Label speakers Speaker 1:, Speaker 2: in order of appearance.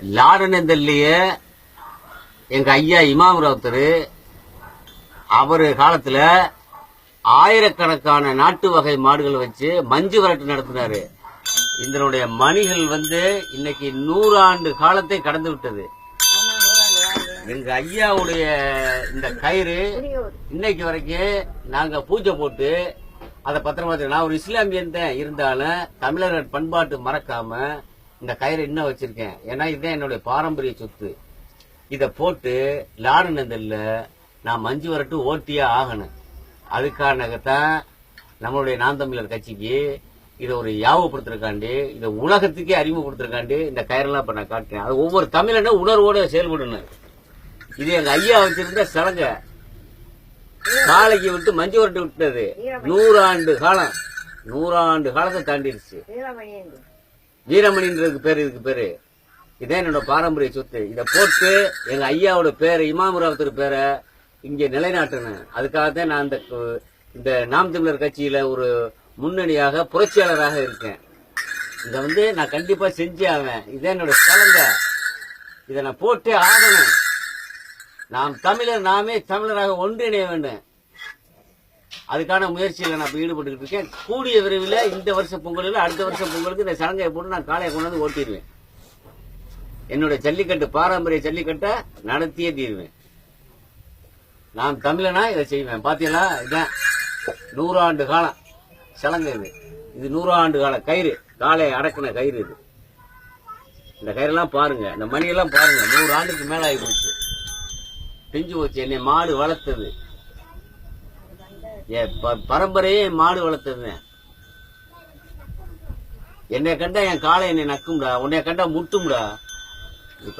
Speaker 1: லாடனந்தல்லையே எங்க ஐயா இமாம் ராவுத்தர் அவர் காலத்துல ஆயிரக்கணக்கான நாட்டு வகை மாடுகள் வச்சு மஞ்சு விரட்டு நடத்தினாரு. இதனுடைய மணிகள் வந்து இன்னைக்கு நூறாண்டு காலத்தை கடந்து விட்டது. எங்க ஐயாவுடைய இந்த கயிறு இன்னைக்கு வரைக்கும் நாங்க பூஜை போட்டு அதை பத்திரமா நான் ஒரு இஸ்லாமியன் தான் இருந்தாலும் தமிழர்கள் பண்பாட்டு மறக்காம இந்த கயிறு இன்னும் வச்சிருக்கேன். ஏன்னா இதுதான் என்னுடைய பாரம்பரிய சொத்து. இதை போட்டு லாடுனதில்ல நான் மஞ்சு வரட்டு ஓட்டியே ஆகணும். அதுக்கானகத்தான் நம்மளுடைய நாம் தமிழர் கட்சிக்கு இதை ஒரு யாவப்படுத்துறதுக்காண்டி இதை உலகத்துக்கே அறிமுகப்படுத்துறதுக்காண்டி இந்த கயிறெல்லாம் இப்போ நான் காட்டுறேன். அது ஒவ்வொரு தமிழனும் உணர்வோட செயல்படணும். இது எங்க ஐயா வச்சிருந்த சலங்க காலைக்கு விட்டு மஞ்சு வரட்டு விட்டது. நூறாண்டு காலம். நூறாண்டு காலத்தை தாண்டிடுச்சு வீரமணின்றதுக்கு பேர் இதுக்கு பேரு. இதான் என்னோட பாரம்பரிய சொத்து. இதை போட்டு எங்க ஐயாவோட பேரை இமாமுராவத்தர் பேரை பேரை இங்க அதுக்காக அதுக்காகத்தான் நான் இந்த இந்த நாம் தமிழர் கட்சியில ஒரு முன்னணியாக புரட்சியாளராக இருக்கேன். இதை வந்து நான் கண்டிப்பா செஞ்சே ஆவேன். இதான் என்னோட சலங்க இதை நான் போட்டே ஆகணும். நாம் தமிழர் நாமே தமிழராக ஒன்றிணைய வேண்டும். அதுக்கான முயற்சியில நான் இப்ப ஈடுபட்டுக்கிட்டு இருக்கேன். கூடிய விரைவில் இந்த வருஷம் பொங்கலில் அடுத்த வருஷம் பொங்கலுக்கு இந்த சலங்கையை போட்டு நான் காளையை கொண்டு வந்து ஓட்டிடுவேன். என்னுடைய ஜல்லிக்கட்டு பாரம்பரிய ஜல்லிக்கட்டை நடத்தியே தீருவேன். நான் தமிழனா இதை செய்வேன். பாத்தீங்களா? இதான் நூறாண்டு காலம் சலங்கை இது. இது நூறாண்டு கால கயிறு. காலையை அடக்கின கயிறு இது. இந்த கயிறெல்லாம் பாருங்க. இந்த மணியெல்லாம் பாருங்க. நூறு ஆண்டுக்கு மேலே ஆகி போச்சு. பிஞ்சு போச்சு. என்னை மாடு வளர்த்தது. பரம்பரையே மாடு வளர்த்தது என்னை கண்டா என் காலை என்னை நக்கும்டா உன்னை கண்டா முட்டும்டா. இது